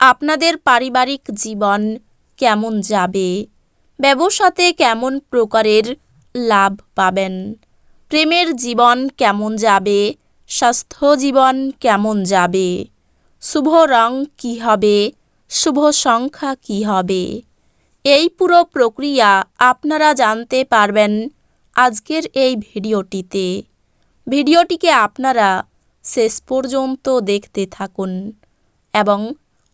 আপনাদের পারিবারিক জীবন কেমন যাবে? ব্যবসাতে কেমন প্রকারের লাভ পাবেন? প্রেমের জীবন কেমন যাবে? স্বাস্থ্য জীবন কেমন যাবে? শুভ রং কী হবে? শুভ সংখ্যা কী হবে? এই পুরো প্রক্রিয়া আপনারা জানতে পারবেন আজকের এই ভিডিওটিতে। ভিডিওটিকে আপনারা শেষ পর্যন্ত দেখতে থাকুন এবং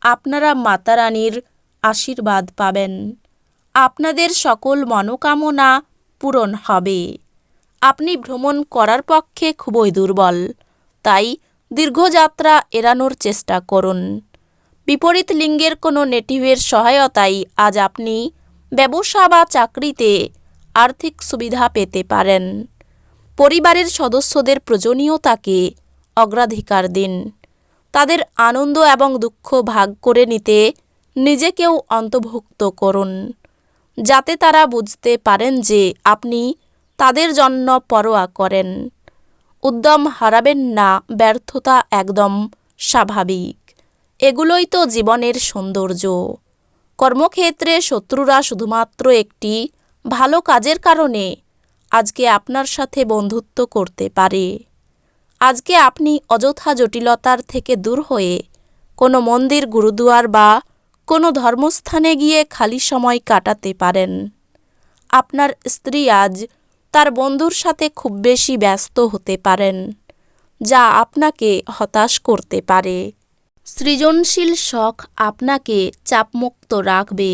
আপনারা মাতারানীর আশীর্বাদ পাবেন। আপনাদের সকল মনোকামনা পূরণ হবে। আপনি ভ্রমণ করার পক্ষে খুবই দুর্বল। তাই দীর্ঘযাত্রা এড়ানোর চেষ্টা করুন। বিপরীত লিঙ্গের কোনো নেটিভের সহায়তায় আজ আপনি ব্যবসা বা চাকরিতে আর্থিক সুবিধা পেতে পারেন। পরিবারের সদস্যদের প্রয়োজনীয়তাকে অগ্রাধিকার দিন। তাদের আনন্দ এবং দুঃখ ভাগ করে নিতে নিজেকেও অন্তর্ভুক্ত করুন, যাতে তারা বুঝতে পারেন যে আপনি তাদের জন্য পরোয়া করেন। উদ্যম হারাবেন না, ব্যর্থতা একদম স্বাভাবিক। এগুলোই তো জীবনের সৌন্দর্য। কর্মক্ষেত্রে শত্রুরা শুধুমাত্র একটি ভালো কাজের কারণে আজকে আপনার সাথে বন্ধুত্ব করতে পারে। আজকে আপনি অযথা জটিলতার থেকে দূর হয়ে কোনো মন্দির, গুরুদুয়ার বা কোনো ধর্মস্থানে গিয়ে খালি সময় কাটাতে পারেন। আপনার স্ত্রী আজ তার বন্ধুর সাথে খুব বেশি ব্যস্ত হতে পারেন, যা আপনাকে হতাশ করতে পারে। সৃজনশীল শখ আপনাকে চাপমুক্ত রাখবে।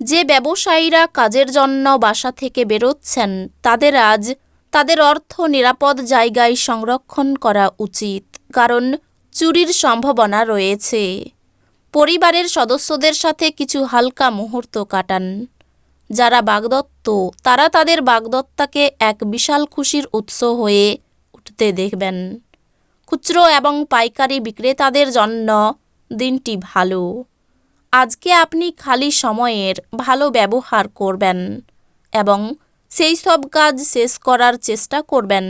যে ব্যবসায়ীরা কাজের জন্য বাসা থেকে বেরোচ্ছেন, তাদের আজ তাদের অর্থ নিরাপদ জায়গায় সংরক্ষণ করা উচিত, কারণ চুরির সম্ভাবনা রয়েছে। পরিবারের সদস্যদের সাথে কিছু হালকা মুহূর্ত কাটান। যারা বাগদত্ত, তারা তাদের বাগদত্তাকে এক বিশাল খুশির উৎস হয়ে উঠতে দেখবেন। খুচরো এবং পাইকারি বিক্রেতাদের জন্য দিনটি ভালো। আজকে আপনি খালি সময়ের ভালো ব্যবহার করবেন এবং সেই সব কাজ শেষ করার চেষ্টা করবেন,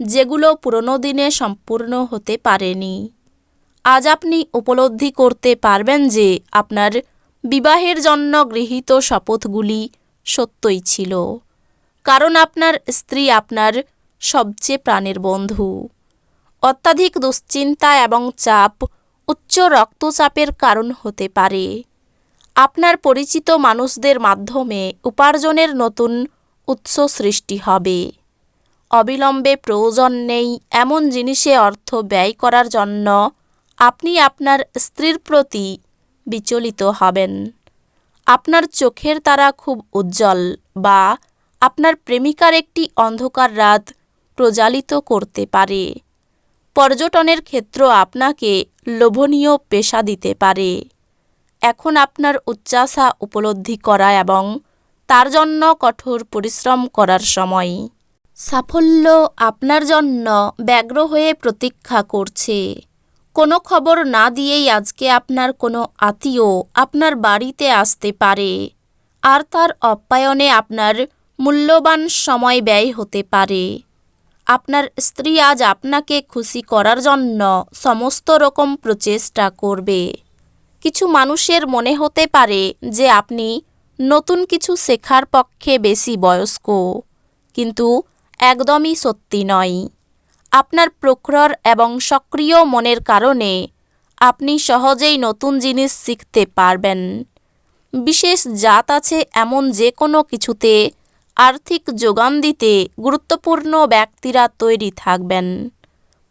যেগুলো পুরনো দিনে সম্পূর্ণ হতে পারেনি। আজ আপনি উপলব্ধি করতে পারবেন যে আপনার বিবাহের জন্য গৃহীত শপথগুলি সত্যই ছিল, কারণ আপনার স্ত্রী আপনার সবচেয়ে প্রাণের বন্ধু। অত্যাধিক দুশ্চিন্তা এবং চাপ উচ্চ রক্তচাপের কারণ হতে পারে। আপনার পরিচিত মানুষদের মাধ্যমে উপার্জনের নতুন উৎস সৃষ্টি হবে। অবিলম্বে প্রয়োজন নেই এমন জিনিসে অর্থ ব্যয় করার জন্য আপনি আপনার স্ত্রীর প্রতি বিচলিত হবেন। আপনার চোখের তারা খুব উজ্জ্বল বা আপনার প্রেমিকার একটি অন্ধকার রাত প্রজ্বালিত করতে পারে। পর্যটনের ক্ষেত্র আপনাকে লোভনীয় পেশা দিতে পারে। এখন আপনার উচ্চাসা উপলব্ধি করা এবং তার জন্য কঠোর পরিশ্রম করার সময়। সাফল্য আপনার জন্য ব্যগ্র হয়ে প্রতীক্ষা করছে। কোনো খবর না দিয়েই আজকে আপনার কোনো আত্মীয় আপনার বাড়িতে আসতে পারে। আর তার অপ্যায়নে আপনার মূল্যবান সময় ব্যয় হতে পারে। আপনার স্ত্রী আজ আপনাকে খুশি করার জন্য সমস্ত রকম প্রচেষ্টা করবে। কিছু মানুষের মনে হতে পারে যে আপনি নতুন কিছু শেখার পক্ষে বেশি বয়স্ক। কিন্তু একদমই সত্যি নয়। আপনার প্রখর এবং সক্রিয় মনের কারণে আপনি সহজেই নতুন জিনিস শিখতে পারবেন। বিশেষ জাত আছে এমন যে কোনো কিছুতে আর্থিক যোগান দিতে গুরুত্বপূর্ণ ব্যক্তিরা তৈরি থাকবেন।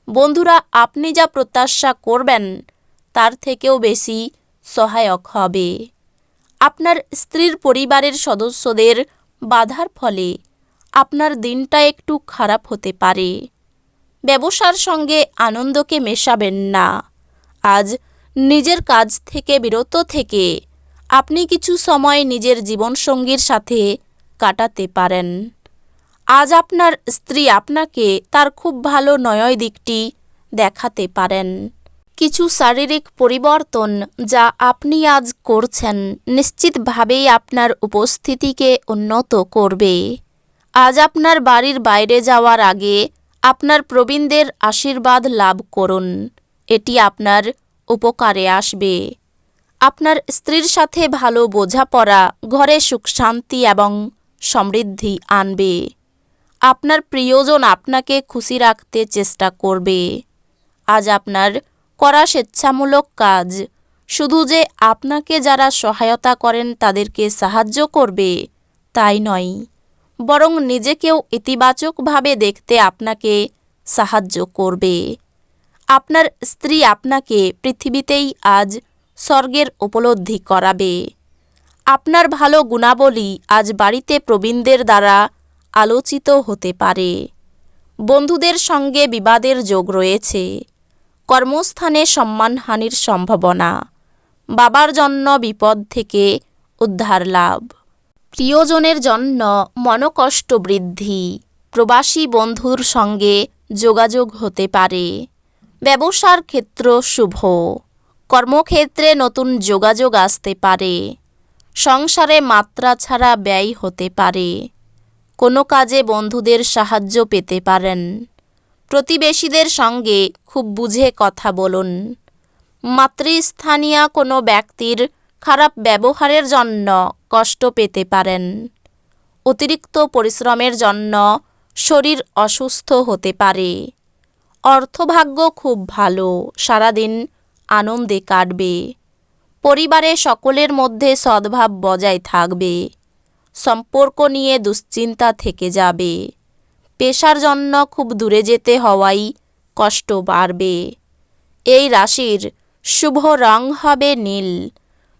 বন্ধুরা, আপনি যা প্রত্যাশা করবেন, তার থেকেও বেশি সহায়ক হবে। আপনার স্ত্রীর পরিবারের সদস্যদের বাধার ফলে আপনার দিনটা একটু খারাপ হতে পারে। ব্যবসার সঙ্গে আনন্দকে মেশাবেন না। আজ নিজের কাজ থেকে বিরত থেকে আপনি কিছু সময় নিজের জীবনসঙ্গীর সাথে কাটাতে পারেন। আজ আপনার স্ত্রী আপনাকে তার খুব ভালো নয় দিকটি দেখাতে পারেন। কিছু শারীরিক পরিবর্তন যা আপনি আজ করছেন নিশ্চিতভাবেই আপনার উপস্থিতিকে উন্নত করবে। আজ আপনার বাড়ির বাইরে যাওয়ার আগে আপনার প্রবীণদের আশীর্বাদ লাভ করুন। এটি আপনার উপকারে আসবে। আপনার স্ত্রীর সাথে ভালো বোঝাপড়া, ঘরে সুখ শান্তি এবং সমৃদ্ধি আনবে। আপনার প্রিয়জন আপনাকে খুশি রাখতে চেষ্টা করবে। আজ আপনার করা স্বেচ্ছামূলক কাজ। শুধু যে আপনাকে যারা সহায়তা করেন তাদেরকে সাহায্য করবে, তাই নয়। বরং নিজেকেও ইতিবাচকভাবে দেখতে আপনাকে সাহায্য করবে। আপনার স্ত্রী আপনাকে পৃথিবীতেই আজ স্বর্গের উপলব্ধি করাবে। আপনার ভালো গুণাবলী আজ বাড়িতে প্রবীণদের দ্বারা আলোচিত হতে পারে। বন্ধুদের সঙ্গে বিবাদের যোগ রয়েছে। কর্মস্থানে সম্মানহানির সম্ভাবনা। বাবার জন্য বিপদ থেকে উদ্ধার লাভ। প্রিয়জনের জন্য মনকষ্ট বৃদ্ধি। প্রবাসী বন্ধুর সঙ্গে যোগাযোগ হতে পারে। ব্যবসার ক্ষেত্র শুভ। কর্মক্ষেত্রে নতুন যোগাযোগ আসতে পারে। সংসারে মাত্রা ছাড়া ব্যয় হতে পারে। কোনো কাজে বন্ধুদের সাহায্য পেতে পারেন। প্রতিবেশীদের সঙ্গে খুব বুঝে কথা বলুন। মাতৃস্থানীয় কোনো ব্যক্তির খারাপ ব্যবহারের জন্য কষ্ট পেতে পারেন। অতিরিক্ত পরিশ্রমের জন্য শরীর অসুস্থ হতে পারে। অর্থভাগ্য খুব ভালো, সারাদিন আনন্দে কাটবে। পরিবারে সকলের মধ্যে সদ্ভাব বজায় থাকবে। সম্পর্ক নিয়ে দুশ্চিন্তা থেকে যাবে। পেশার জন্য খুব দূরে যেতে হওয়াই কষ্ট বাড়বে। এই রাশির শুভ রং হবে নীল,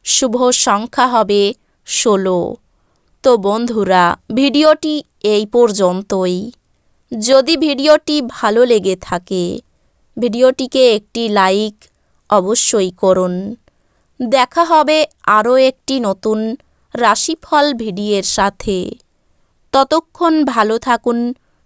শুভ সংখ্যা হবে ষোলো। তো বন্ধুরা, ভিডিওটি এই পর্যন্তই। যদি ভিডিওটি ভালো লেগে থাকে, ভিডিওটিকে একটি লাইক অবশ্যই করুন। দেখা হবে আরও একটি নতুন রাশিফল ভিডিওর সাথে। ততক্ষণ ভালো থাকুন